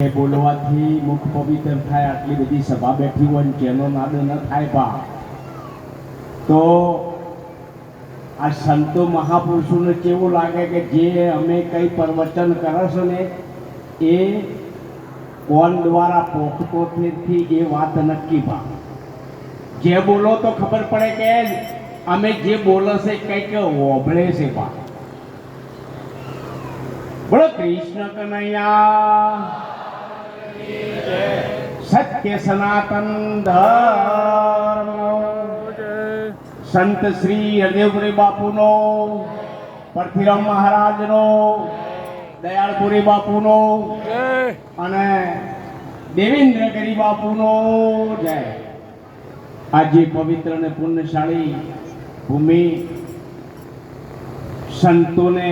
બોલવાથી મુખ પવિત્ર થાય, આટલી બધી સભા બેઠી હોય જેનો નાદ ન થાય બા. તો આ સંતો મહાપુરુષોને કેવું લાગે કે જે અમે કંઈ પ્રવચન કરશો ને, એ કોણ દ્વારા પોખતોથી એ વાત નક્કી બા. જે બોલો તો ખબર પડે કે અમે જે બોલો છે કંઈક ઓભળે છે બા. બોલો, કૃષ્ણ કનૈયા. સત્ય સનાતન ધર્મ સંત શ્રી હરદેવપુરી બાપુનો પરથીરામ મહારાજનો દયાળપુરી બાપુનો અને દેવેન્દ્રગીરી બાપુનો જય. આજે પવિત્ર અને પુણ્યશાળી ભૂમિ સંતોને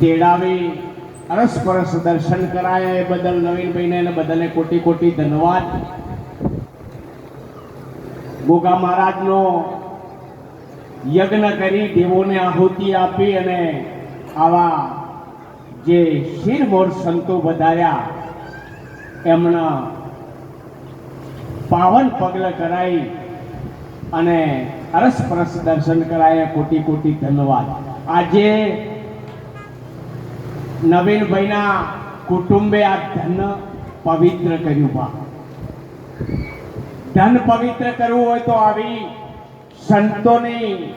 તેડાવી અરસપરસ દર્શન કરાયા એ બદલ નવીનભાઈને અને બદલે કોટી કોટી ધન્યવાદ. ગોગા મહારાજનો યજ્ઞ કરી દેવોને આહુતિ આપી અને આવા જે શિરમોર સંતો વધાર્યા, એમના પાવન પગલ કરાઈ અને અરસપરસ દર્શન કરાયા, કોટી કોટી ધન્યવાદ. આજે નવીનભાઈના કુટુંબે આ ધન પવિત્ર કર્યું, બા. ધન પવિત્ર કરવું હોય તો આવી સંતોની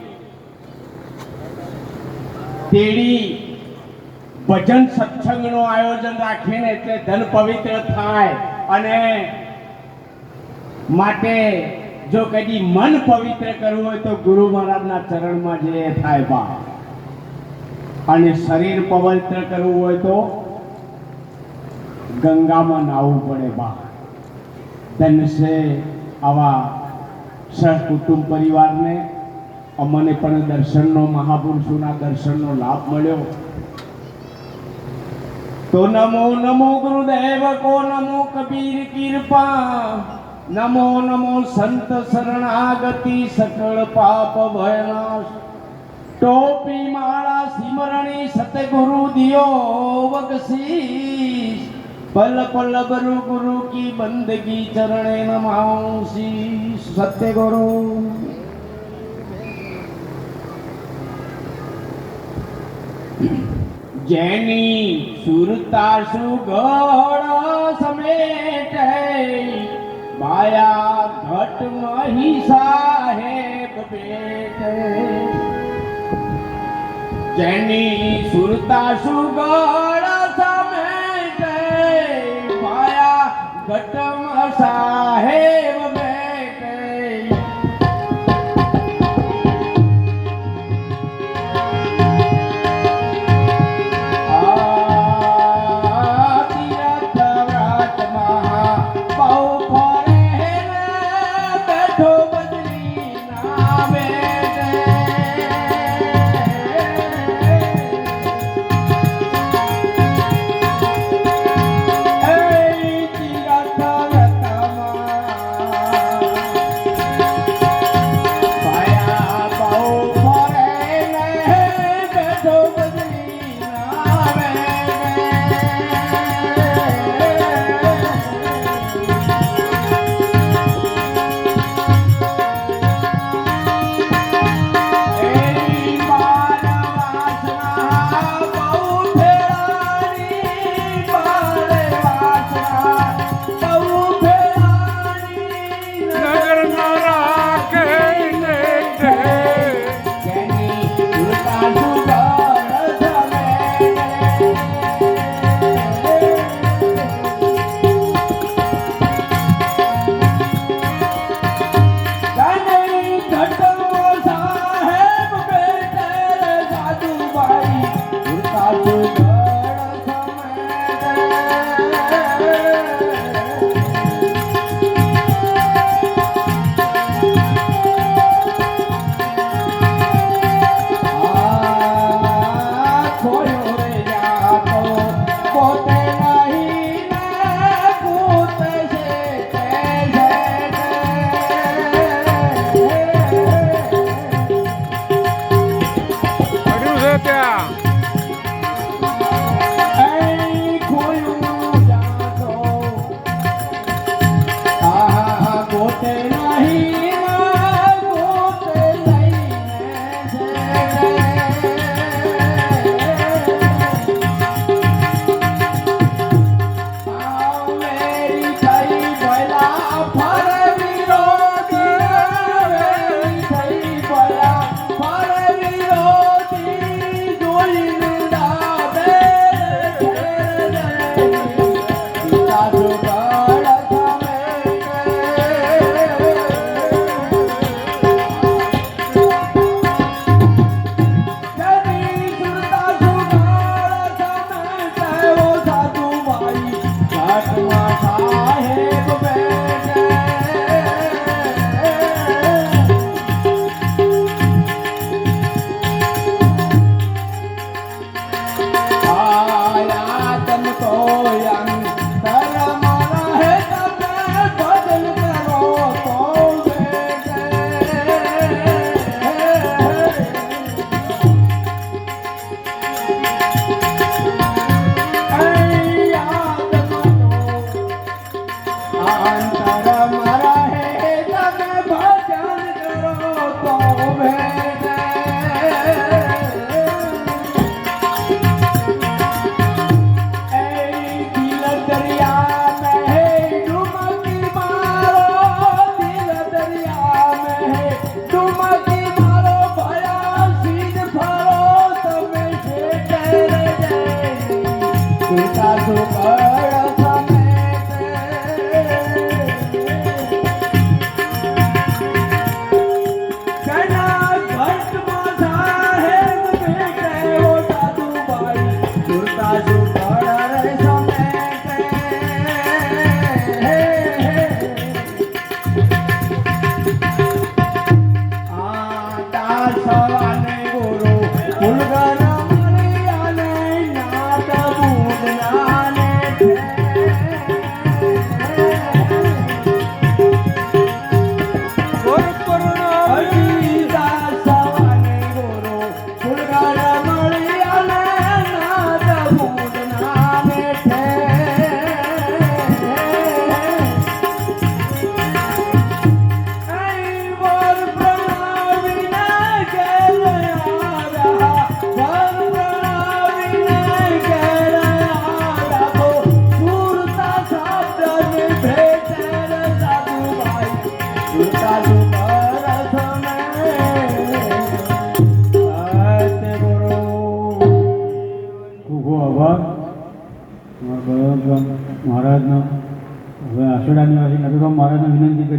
તેડી ભજન સત્સંગનું આયોજન રાખીને એટલે ધન પવિત્ર થાય અને માટે જો કદી મન પવિત્ર કરવું હોય તો ગુરુ મહારાજના ચરણમાં જે થાય, બા. અને શરીર પવિત્ર કરવું હોય તો ગંગામાં નાહવું પડે બા ધન્ય છે આવા સહકુટુંબ પરિવારને અમને પણ દર્શનનો મહાપુરુષોના દર્શનનો લાભ મળ્યો. તો નમો નમો ગુરુદેવ, કો નમો કબીર કૃપા, નમો નમો સંત શરણાગતિ, સકળ પાપ ભયનાશ. ટોપી માળા સિમરણી સતગુરુ દિયો બક્ષીશ પલ પલ ગુરુ ગુરુ કી બંદગી ચરણે નમાઉસી સત્ય ગુરુ જેની સુરતા સુગળ સમેટે, માયા ઘટ મહી સાહેબ બેઠે જેની સુરતા સુગળ સમેટે માયા ઘટમ સાહેબ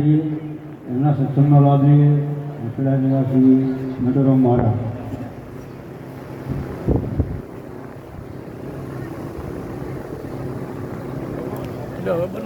કરીએ એમના સત્સંગનો લાભ લઈએ મુસલા નિવાસી નટોરામ મહારાજ. No,